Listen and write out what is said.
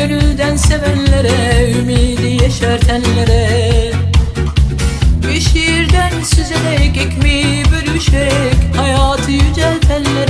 Gönülden sevenlere, ümidi yeşertenlere. Bu şiirden süzerek, ekmeği bölüşerek Hayatı yüceltenlere.